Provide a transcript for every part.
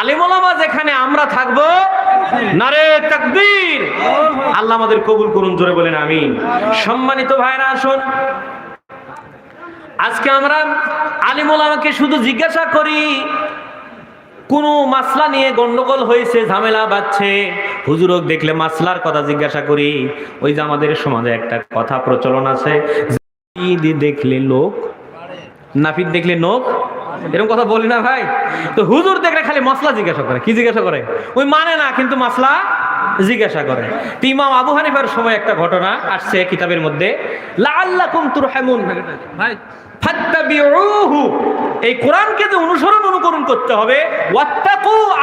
আলিমোলামা যেখানে আমরা থাকব, নারে তাকবীর। আল্লাহ আমাদের কবুল করুন, জোরে বলেন আমিন। সম্মানিত ভাইরা, আসুন। আজকে আমরা শুধু জিজ্ঞাসা করি, কোনো মাসলা নিয়ে গন্ডগোল হয়েছে, ঝামেলা বাচ্ছে দেখলে মাসলার কথা জিজ্ঞাসা করি। ওই যে আমাদের সমাজে একটা কথা প্রচলন আছে দেখলে লোক নাপিত দেখলে নোক এরকম কথা বলি না ভাই। তো হুজুর দেখলে খালি মশলা জিজ্ঞাসা করে কি জিজ্ঞাসা করে? ওই মানে না কিন্তু মশলা জিজ্ঞাসা করে। তো ইমাম আবু হানিফার সময় একটা ঘটনা আসছে কিতাবের মধ্যে লাআল্লাকুম তুরহামুন। ভাই। ফাত্তাবিউহু। এই কোরআনকে যে অনুসরণ অনুকরণ করতে হবে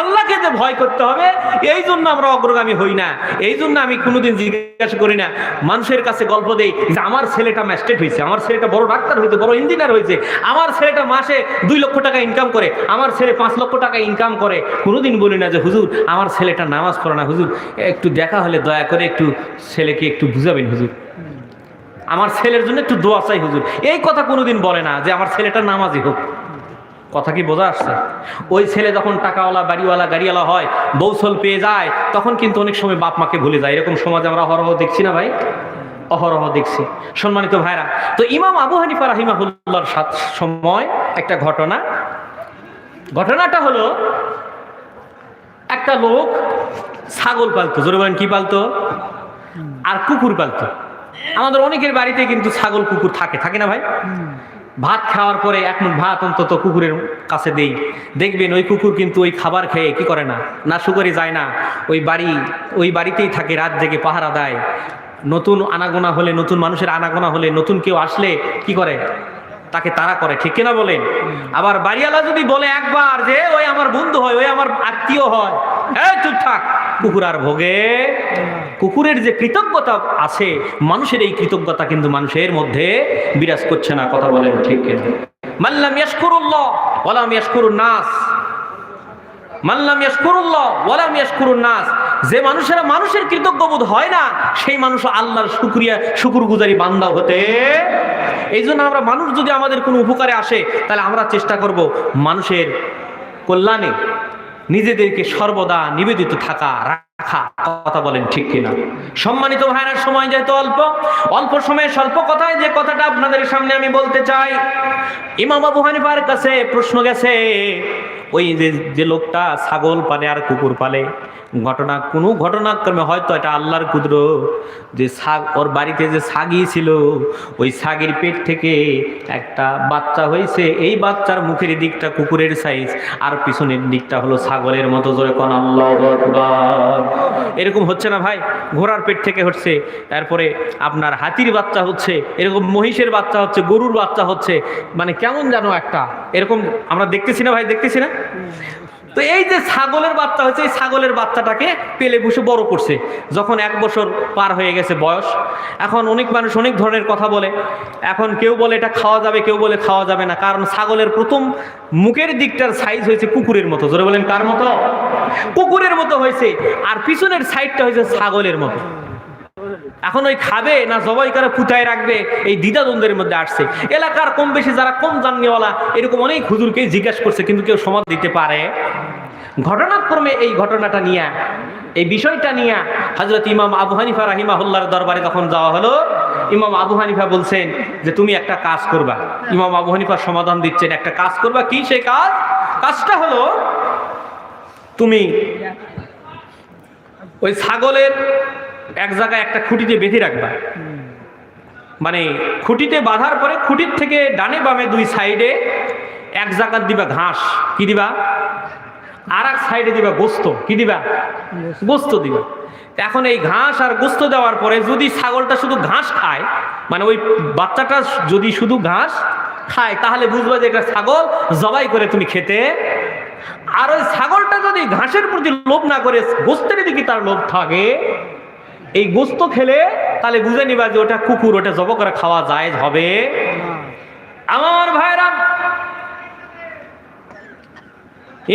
আল্লাহকে যে ভয় করতে হবে, এই জন্য আমরা অগ্রগামী হই না। এই জন্য আমি কোনোদিন জিজ্ঞাসা করি না, মানুষের কাছে গল্প দেই যে আমার ছেলেটা ম্যাস্টেট হয়েছে, আমার ছেলেটা বড় ডাক্তার হয়েছে, বড় ইঞ্জিনিয়ার হয়েছে, আমার ছেলেটা মাসে দুই লক্ষ টাকা ইনকাম করে, আমার ছেলে পাঁচ লক্ষ টাকা ইনকাম করে। কোনোদিন বলি না যে, হুজুর, আমার ছেলেটা নামাজ পড়ে না, হুজুর, একটু দেখা হলে দয়া করে একটু ছেলেকে একটু বুঝাবেন, হুজুর। আমার ছেলের জন্য একটু দোয়া চাই, হুজুর। এই কথা কোনোদিন বলে না যে, আমার ছেলেটা নামাজি হোক। কথা কি বোঝা আসছে? ওই ছেলে যখন টাকাওয়ালা, বাড়িওয়ালা, গাড়িওয়ালা হয় বৌসল পেয়ে যায়, তখন কিন্তু অনেক সময় বাপ মাকে ভুলে যায়। এরকম সমাজে আমরা অহরহ দেখছি না ভাই? অহরহ দেখছি। সম্মানিত ভাইরা, তো ইমাম আবু হানিফা রাহিমাহুল্লার সময় একটা ঘটনা। ঘটনাটা হলো, একটা লোক ছাগল পালতো। জোরে বলেন, কি পালতো? আর কুকুর পালতো। আমাদের অনেকের বাড়িতে কিন্তু ছাগল, কুকুর থাকে। থাকে না ভাই? ভাত খাওয়ার পরে এক মুঠ ভাত অন্তত কুকুরের কাছে দেই। দেখবেন ওই কুকুর কিন্তু ওই খাবার খেয়ে কি করে না? না সুগারে যায় না। ওই বাড়ি, ওই বাড়িতেই থাকে, রাত জেগে পাহারা দেয়। নতুন আনাগোনা হলে, নতুন মানুষের আনাগোনা হলে, নতুন কেউ আসলে কি করে? তাকে তারা করে ঠিক কিনা বলেন? আবার বাড়িওয়ালা যদি বলে একবার যে ওই আমার বন্ধু হয় ওই আমার আত্মীয় হয় এই চুপ থাক। কুকুর আর ভোগে। কুকুরের যে কৃতজ্ঞতা আছে মানুষের এই কৃতজ্ঞতা কিন্তু মানুষের মধ্যে বিরাজ করছে না কথা বলেন ঠিক কিনা? মাল্লাম ইয়াশকুরুল্লাহ ওয়ালাম ইয়াশকুরুন নাস। মাল্লাম ইয়াশকুরুল্লাহ ওয়ালাম ইয়াশকুরুন নাস। যে মানুষেরা মানুষের কৃতজ্ঞবোধ হয় না, সেই মানুষ আল্লাহর শুকরিয়া, শুকুরগুজারি বান্দা হতে। এই জন্য আমরা মানুষ যদি আমাদের কোনো উপকারে আসে, তাহলে আমরা চেষ্টা করব মানুষের কল্যাণে নিজেদেরকে সর্বদা নিবেদিত থাকা, রাখা, কথা বলেন ঠিক কিনা। সম্মানিত ভাইরার সময় যেহেতু অল্প অল্প সময়ে স্বল্প কথায় যে কথাটা আপনাদের সামনে আমি বলতে চাই, ইমাম আবু হানিফার কাছে প্রশ্ন গেছে ওই যে যে লোকটা ছাগল পালে আর কুকুর পালে, ঘটনা, কোনো ঘটনাক্রমে হয়তো এটা আল্লাহর কুদ্র যে শাগ ওর বাড়িতে যে ছাগি ছিল, ওই ছাগির পেট থেকে একটা বাচ্চা হয়েছে, এই বাচ্চার মুখের দিকটা কুকুরের সাইজ আর পিছনের দিকটা হলো ছাগলের মতো জোরে কোন আল্লাহ এরকম হচ্ছে না ভাই, ঘোড়ার পেট থেকে হচ্ছে, তারপরে আপনার হাতির বাচ্চা হচ্ছে, এরকম মহিষের বাচ্চা হচ্ছে, গরুর বাচ্চা হচ্ছে মানে কেমন যেন একটা, এরকম আমরা দেখতেছি না ভাই, দেখতেছি না? তো এই যে ছাগলের বাচ্চা হয়েছে, এই ছাগলের বাচ্চাটাকে পেলে বসে বড় করছে। যখন এক বছর পার হয়ে গেছে বয়স, এখন অনেক মানুষ অনেক ধরনের কথা বলে। এখন কেউ বলে এটা খাওয়া যাবে, কেউ বলে খাওয়া যাবে না। কারণ ছাগলের প্রথম মুখের দিকটার সাইজ হয়েছে কুকুরের মতো। জোরে বলেন কার মতো? কুকুরের মতো হয়েছে। আর পিছনের সাইডটা হয়েছে ছাগলের মতো। এখন ওই খাবে না জবাই করে ফুটায় রাখবে, এই দ্বিধাদ্বন্দ্বের মধ্যে আসছে। এলাকার কম বেশি যারা কম জাননিওয়ালা এরকম অনেক হুজুরকে জিজ্ঞাসা করছে, কিন্তু কেউ সমাধান দিতে পারে। ঘটনাক্রমে এই ঘটনাটা নিয়ে, এই বিষয়টা নিয়ে হজরত ইমাম আবু হানিফা রাহিমাহুল্লার দরবারে যখন যাওয়া হলো। ইমাম আবু হানিফা বলছেন যে, তুমি একটা কাজ করবা। ইমাম আবু হানিফা সমাধান দিচ্ছেন, একটা কাজ করবা। কি সেই কাজ? কাজটা হলো, তুমি ওই ছাগলের এক জায়গায় একটা খুঁটিতে বেঁধে রাখবা। মানে খুঁটিতে বাঁধার পরে খুঁটির থেকে ডানে বামে দুই সাইডে এক জায়গার দিবা ঘাস কি দিবা? আর এক সাইডে দিবা গোস্ত কি দিবা? গোস্ত। দিবা। এখন এই ঘাস আর গোস্ত দেওয়ার পরে যদি ছাগলটা শুধু ঘাস খায় মানে ওই বাচ্চাটা যদি শুধু ঘাস খায় তাহলে বুঝবা যে এটা ছাগল জবাই করে তুমি খেতে। আর ওই ছাগলটা যদি ঘাসের প্রতি লোভ না করে গোস্তের দিকে তার লোভ থাকে এই গোস্ত খেলে তাহলে বুঝে নিবা যে ওটা কুকুর, ওটা জব করে খাওয়া যায় হবে। আমার ভাইরা,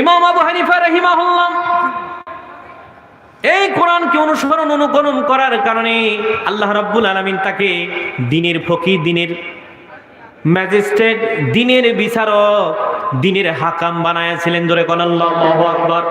ইমাম আবু হানিফা রহিমাহুল্লাহ, এই কোরআনকে অনুসরণ, অনুকরণ করার কারণে আল্লাহ রাব্বুল আলামিন তাকে দিনের ফকি দিনের ম্যাজিস্ট্রেট, দিনের বিচারক দিনের হাকাম বানায়াছিলেন জোরে কোন আল্লাহু আকবার।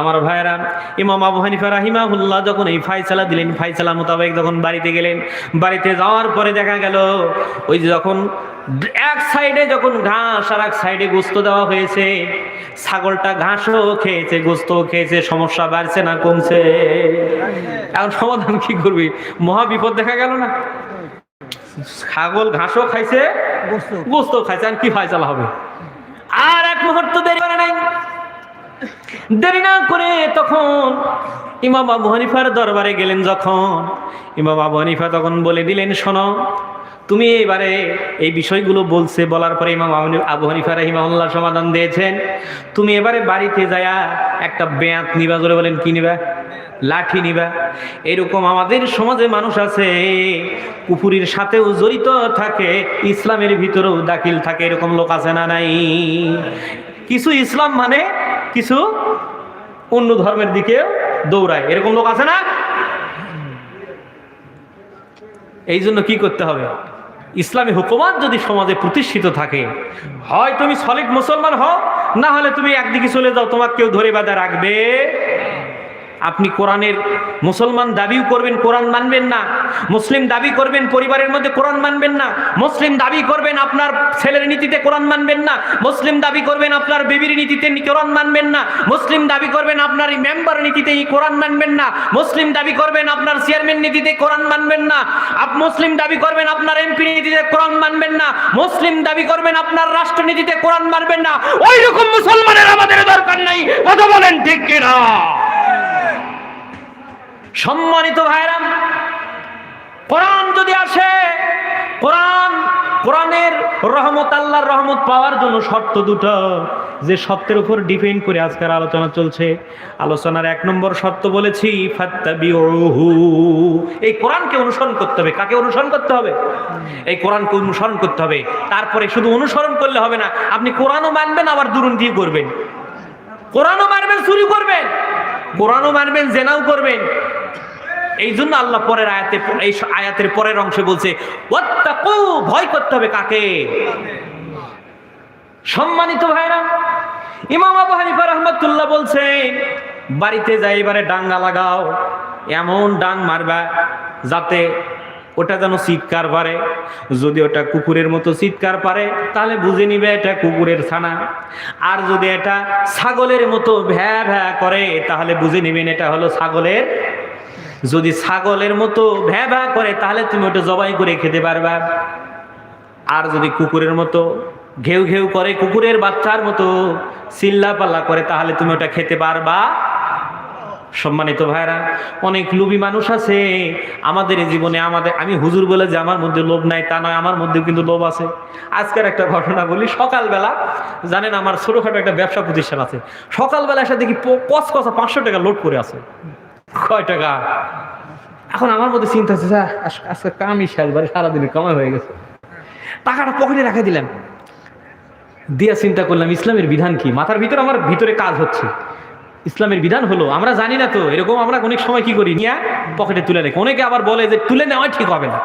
আমার ভাইরা ইমাম আবু হানিফা রাহিমাহুল্লাহ যখন এই ফাইসালা দিলেন ফাইসালা মোতাবেক যখন বাড়িতে গেলেন বাড়িতে যাওয়ার পরে দেখা গেল ওই যে যখন এক সাইডে যখন ঘাস আর এক সাইডে গোস্ত দেওয়া হয়েছে ছাগলটা ঘাসও খেয়েছে গোস্ত খেয়েছে সমস্যা বাড়ছে না কমছে। এখন সমাধান কি করবি? মহা বিপদ দেখা গেল না? ছাগল ঘাসও খাইছে। গোস্ত খাইছে আর কি ফাইসালা হবে? আর এক মুহূর্ত দেরি করে নাই। দেরি না করে তখন ইমাম আবু হানিফার দরবারে গেলেন যখন। ইমাম আবু হানিফা তখন বলে দিলেন, শোনো তুমি এবারে এই বিষয়গুলো বলছে, বলার পরে ইমাম আবু- হানিফা রাহিমাহুল্লাহ সমাধান দিয়েছেন। তুমি এবারে বাড়িতে যায়া একটা বেয়াত নিবা, জোরে বলেন, কি নিবা? লাঠি নিবা। এরকম আমাদের সমাজে মানুষ আছে কুপুরির সাথেও জড়িত থাকে, ইসলামের ভিতরেও দাখিল থাকে, এরকম লোক আছে না নাই? কিছু ইসলাম মানে কিছু অন্য ধর্মের দিকে দৌড়ায়, এরকম লোক আছে না? এই জন্য কি করতে হবে? ইসলামী হুকুমাত যদি সমাজে প্রতিষ্ঠিত থাকে, হয় তুমি সলিড মুসলমান হও, না হলে তুমি একদিকে চলে যাও, তোমাকে কেউ ধরে বাঁধা রাখবে। আপনি কোরআনের মুসলমান দাবিও করবেন, কোরআন মানবেন না। মুসলিম দাবি করবেন, পরিবারের মধ্যে কোরআন মানবেন না। মুসলিম দাবি করবেন, আপনার ছেলের নীতিতে কোরআন মানবেন না। মুসলিম দাবি করবেন, আপনার বেবির নীতিতে কোরআন মানবেন না। মুসলিম দাবি করবেন, আপনার মেম্বার নীতিতে কোরআন মানবেন না। মুসলিম দাবি করবেন, আপনার চেয়ারম্যান নীতিতে কোরআন মানবেন না। আপ মুসলিম দাবি করবেন, আপনার এমপি নীতিতে কোরআন মানবেন না। মুসলিম দাবি করবেন, আপনার রাষ্ট্রনীতিতে কোরআন মানবেন না। ওই রকম মুসলমানের আমাদের দরকার নাই। কথা বলেন ঠিক কিনা? সম্মানিত ভাইরাম কোরআন যদি আসে, কোরআন, কোরআনের রহমত, আল্লাহর রহমত পাওয়ার জন্য শর্ত দুটো, যে শর্তের উপর ডিপেন্ড করে আজকের আলোচনা চলছে। আলোচনার এক নম্বর শর্ত বলেছি এই কোরআনকে অনুসরণ করতে হবে। কাকে অনুসরণ করতে হবে? এই কোরআনকে অনুসরণ করতে হবে। তারপরে শুধু অনুসরণ করলে হবে না, আপনি কোরআনও মানবেন, আবার দুরুন্তি করবেন। কোরআনও মানবেন, চুরি করবেন। কোরআনও মানবেন, জেনাও করবেন। এই জন্য আল্লাহ পরের আয়াতে, এই আয়াতের পরের অংশে বলছে ভয় করতে হবে কাকে? সম্মানিত ভাইরা, ইমাম আবু হানিফা রহমতুল্লাহ বলছেন, বাড়িতে যাই এবারে ডাঙ্গা লাগাও, এমন ডাং মারবা যাতে ওটা যেন চিৎকার পারে। যদি ওটা কুকুরের মতো চিৎকার পারে, তাহলে বুঝে নিবে এটা কুকুরের ছানা। আর যদি এটা ছাগলের মতো ভ্যা ভ্যা করে, তাহলে বুঝে নিবেন এটা হলো ছাগলের যদি ছাগলের মতো ভ্যা ভ্যা করে, তাহলে তুমি ওটা জবাই করে খেতে পারবা। আর যদি কুকুরের মতো ঘেউ ঘেউ করে, কুকুরের বাচ্চার মতো চিল্লা পাল্লা করে, তাহলে তুমি ওটা খেতে পারবা। সম্মানিত ভাইরা অনেক লোভী মানুষ আছে। আমাদের জীবনে আমাদের, আমি হুজুর বলে যে আমার মধ্যে লোভ নাই, তা নয়, আমার মধ্যে কিন্তু লোভ আছে। আজকের একটা ঘটনা বলি, সকালবেলা, জানেন আমার ছোটখাটো একটা ব্যবসা প্রতিষ্ঠান আছে। সকালবেলা এসে দেখি কষা পাঁচশো টাকা লোড করে আছে। কয় টাকা? এখন আমার মধ্যে চিন্তা হচ্ছে "যা, আজ- আজকে কামই শেষ বাড়ি সারাদিনের কামাই হয়ে গেছে। টাকাটা পকেটে রেখে দিলাম। দিয়া চিন্তা করলাম ইসলামের বিধান কি? মাথার ভিতরে আমার ভিতরে কাজ হচ্ছে। ইসলামের বিধান হলো আমরা জানি না তো এরকম আমরা অনেক সময় কি করি? নিয়ে পকেটে তুলে রেখে। অনেকে আবার বলে যে তুলে নেওয়া ঠিক হবে না।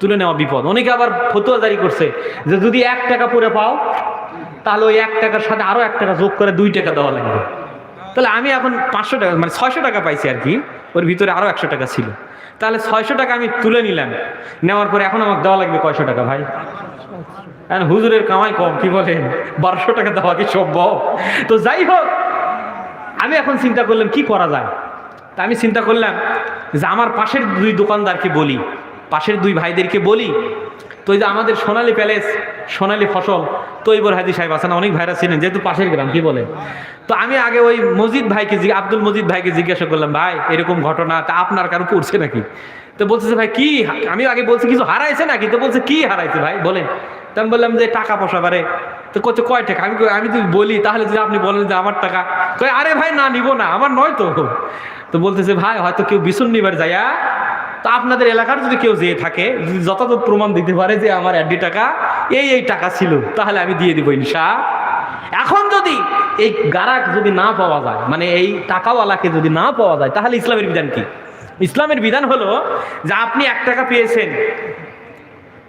তুলে নেওয়া বিপদ। অনেকে আবার ফতুয়া জারি করছে যে যদি এক টাকা পরে পাও তাহলে ওই এক টাকার সাথে আরও এক টাকা যোগ করে দুই টাকা দেওয়া লাগবে। তাহলে আমি এখন পাঁচশো টাকা মানে ছয়শো টাকা পাইছি আর কি, ওর ভিতরে আরও একশো টাকা ছিল। তাহলে ছয়শো টাকা আমি তুলে নিলাম, নেওয়ার পরে এখন আমাকে দেওয়া লাগবে কয়শো টাকা ভাই? এখন হুজুরের কামাই কম, কি বলেন? বারোশো টাকা দেওয়া কি সম্ভব? তো যাই হোক, আমি এখন চিন্তা করলাম, কি করা যায়? তা আমি চিন্তা করলাম যে আমার পাশের দুই দোকানদারকে বলি, পাশের দুই ভাইদেরকে বলি তো এই যে আমাদের সোনালী প্যালেস, সোনালী ফসল তৈবর হাজি সাহেব আছেন, অনেক ভাইরা ছিলেন, যেহেতু পাশের গ্রাম, কি বলে? তো আমি আগে ওই মজিদ ভাইকে আব্দুল মজিদ ভাইকে জিজ্ঞাসা করলাম, ভাই, এরকম ঘটনা, তা আপনার কারও পড়ছে নাকি? তো বলতেছে, ভাই, কি? আমি আগে বলছি, কিছু হারাইছে নাকি? তো বলছে, কি হারাইছে ভাই, বলেন? তো আমি বললাম যে, টাকা পয়সা বারে। তো কত কয় টাকা? আমি আমি যদি বলি, তাহলে যদি আপনি বলেন যে, আমার টাকা। কই আরে ভাই, না, নিব না, আমার নয় তো। তো বলতেছে, ভাই, হয়তো কেউ বিছুন নিবার যায়া তো আপনাদের এলাকার যদি কেউ যেয়ে থাকে যথাযথ প্রমাণ দিতে পারে যে আমার অ্যাডি টাকা এই এই টাকা ছিল, তাহলে আমি দিয়ে দিব ইনশা। এখন যদি এই গারাক যদি না পাওয়া যায় মানে এই টাকাওয়ালাকে যদি না পাওয়া যায়, তাহলে ইসলামের বিধান কি? ইসলামের বিধান হলো যে আপনি এক টাকা পেয়েছেন,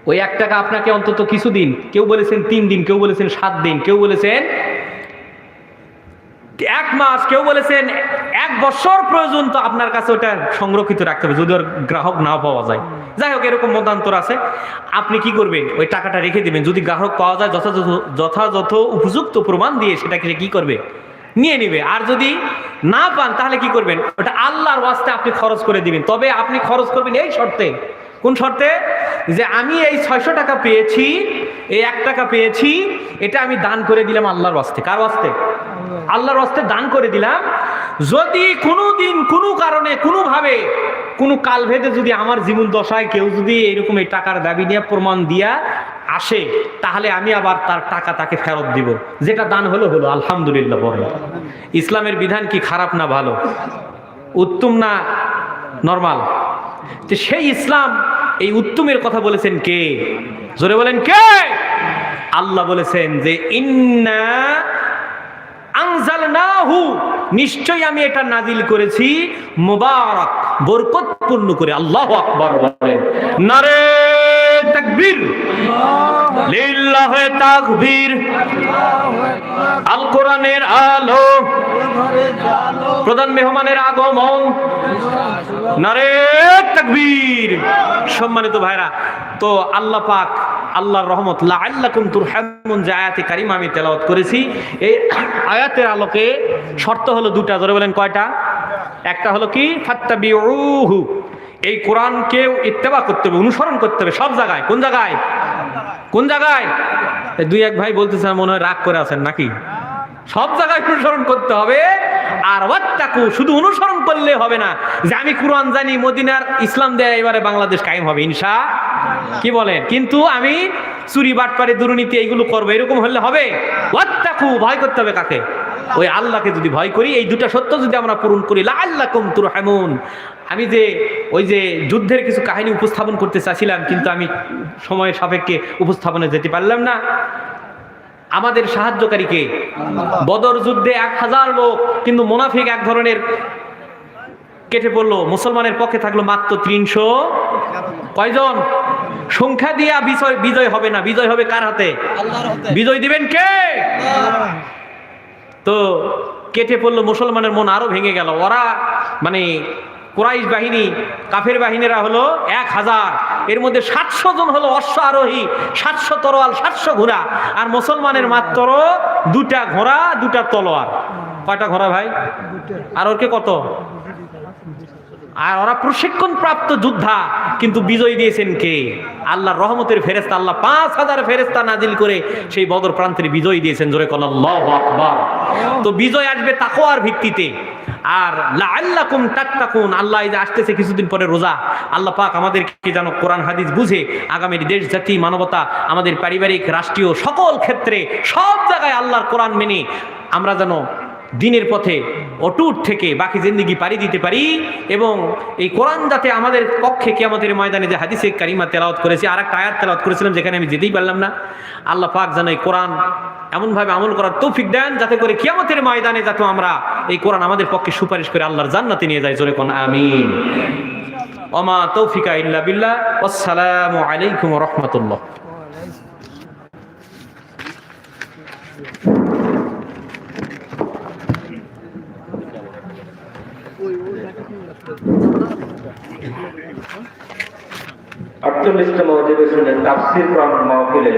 ওই এক টাকা আপনাকে অন্তত কিছুদিন, কেউ বলেছেন তিন দিন, কেউ বলেছেন সাত দিন, কেউ বলেছেন এক মাস কেউ বলেছেন, এক বছর প্রয়োজন তো আপনার কাছে ওটা সংরক্ষিত রাখতে হবে, যদি ওর গ্রাহক না পাওয়া যায়। যাই হোক, এরকম মতান্তর আছে। আপনি কি করবেন? ওই টাকাটা রেখে দিবেন। যদি গ্রাহক পাওয়া যায়, যথাযথ যথাযথ উপযুক্ত প্রমাণ দিয়ে সেটাকে সে কি করবে? নিয়ে নেবে। আর যদি না পান, তাহলে কি করবেন? ওটা আল্লাহর ওয়াস্তে আপনি খরচ করে দিবেন। তবে আপনি খরচ করবেন এই শর্তে। কোন শর্তে? যে আমি এই ছয়শো টাকা পেয়েছি, এই এক টাকা পেয়েছি, এটা আমি দান করে দিলাম আল্লাহর ওয়াস্তে। কার ওয়াস্তে? আল্লাহর ওয়াস্তে দান করে দিলাম। যদি কোনো দিন কোনো কারণে, কোনোভাবে, কোনো কাল ভেদে যদি আমার জীবন দশায় কেউ যদি এরকম এই টাকার দাবি নিয়ে প্রমাণ দিয়া আসে, তাহলে আমি আবার তার টাকা তাকে ফেরত দিব। যেটা দান হলো হলো, আলহামদুলিল্লাহ, বলে। ইসলামের বিধান কি খারাপ না ভালো? উত্তম না নর্মাল? তো সেই ইসলাম এই উত্তমের কথা বলেছেন কে? জোরে বলেন কে? আল্লাহ বলেছেন যে ইন্না আমি এটা নাজিল করেছি বরকতপূর্ণ করে। আল্লাহু আকবার নারে তাকবীর। লিল্লাহে তাকবীর। আল কোরআনের আলো। প্রধান মেহমানের আগমন। নারে তাকবীর। সম্মানিত ভাইরা, তো আল্লাহ পাক আল্লাহর রহমত, লাআল্লাকুম তুরহামুন, যে আয়াতে কারিমা আমি তেলাওয়াত করেছি, এই আয়াতের আলোকে শর্ত হলো দুটা ধরে বলেন কয়টা? একটা হলো কি? ফাত্তাবিউহু। এই কোরআনকে ইত্তেবা করতে হবে, অনুসরণ করতে হবে, সব জায়গায়। কোন জায়গায়? কোন জায়গায়? দুই এক ভাই বলতেছে, মনে হয় রাগ করে আছেন নাকি? সব জায়গায় অনুসরণ করতে হবে আর ওয়াত্তাকু, শুধু অনুসরণ করলে হবে না। যে আমি কোরআন জানি, মদিনার ইসলাম দেয় এবারে বাংলাদেশ কায়েম হবে, ইনশা কি বলেন? কিন্তু আমি চুরি বাটপারে দুর্নীতি এইগুলো করব, এরকম হলে হবে? ওয়াত্তাকু, ভয় করতে হবে কাকে? ওই আল্লাহকে যদি ভয় করি, এই দুটা সত্য যদি আমরা পূরণ করি আল্লাহ কুম তুর আমি যে, ওই যে যুদ্ধের কিছু কাহিনী উপস্থাপন করতে চাচ্ছিলাম, কিন্তু আমি সময়ের সাপেক্ষে উপস্থাপনে যেতে পারলাম না। আমাদের সাহায্যকারীকে। বদর যুদ্ধে এক হাজার লোক কিন্তু মোনাফিক এক ধরনের কেটে পড়ল। মুসলমানের পক্ষে থাকল মাত্র তিনশো কয়জন? সংখ্যা দিয়া বিজয় বিজয় হবে না। বিজয় হবে কার হাতে? বিজয় দিবেন কে? তো কেটে পড়ল মুসলমানের মন আরও ভেঙে গেল। ওরা মানে কোরাইশ বাহিনী, কাফের বাহিনীরা হলো এক হাজার। এর মধ্যে সাতশো জন হলো অশ্ব আরোহী সাতশো তরোয়াল, সাতশো ঘোড়া। আর মুসলমানের মাত্র দুটা ঘোড়া, দুটা তলোয়ার। কয়টা ঘোড়া ভাই? আর ওরকে কত? আর ওরা প্রশিক্ষণ প্রাপ্ত যোদ্ধা, কিন্তু বিজয় দিয়েছেন কে? আল্লাহ রহমতের ফেরেস্তা আল্লাহ পাঁচ হাজার ফেরেস্তা নাজিল করে সেই বদর প্রান্তের বিজয় দিয়েছেন। জোরে কল তো বিজয় আসবে তাকওয়ার ভিত্তিতে। আর লাআল্লাকুম তাত্তাকুন, আল্লাহ এই যে আসতেছে কিছুদিন পরে রোজা। আল্লাহ পাক আমাদেরকে যেন কোরআন, হাদিস বুঝে আগামীর দেশ, জাতি, মানবতা, আমাদের পারিবারিক, রাষ্ট্রীয় সকল ক্ষেত্রে সব জায়গায় আল্লাহর কোরআন মেনে আমরা যেন দিনের পথে অটুট থেকে বাকি জিন্দিগি পাড়ি দিতে পারি এবং এই কোরআন যাতে আমাদের পক্ষে কেয়ামতের ময়দানে যে হাদিসে কারিমা তেলাওয়াত করেছি আর একটা আয়াত তেলাওয়াত করেছিলাম যেখানে আমি যেতেই পারলাম না। আল্লাহ পাক যেন এই কোরআন এমনভাবে আমল করার তৌফিক দেন যাতে করে কিয়ামতের ময়দানে যাতে আমরা এই কোরআন আমাদের পক্ষে সুপারিশ করে আল্লাহর জান্নাতে নিয়ে যাই। জোরে কোন আমিন। ওমা তৌফিকা ইল্লা বিল্লাহ। আসসালামু আলাইকুম রহমতুল্লাহ। আটচল্লিশতম শুনে তাফসির কোরআন মাহফিলে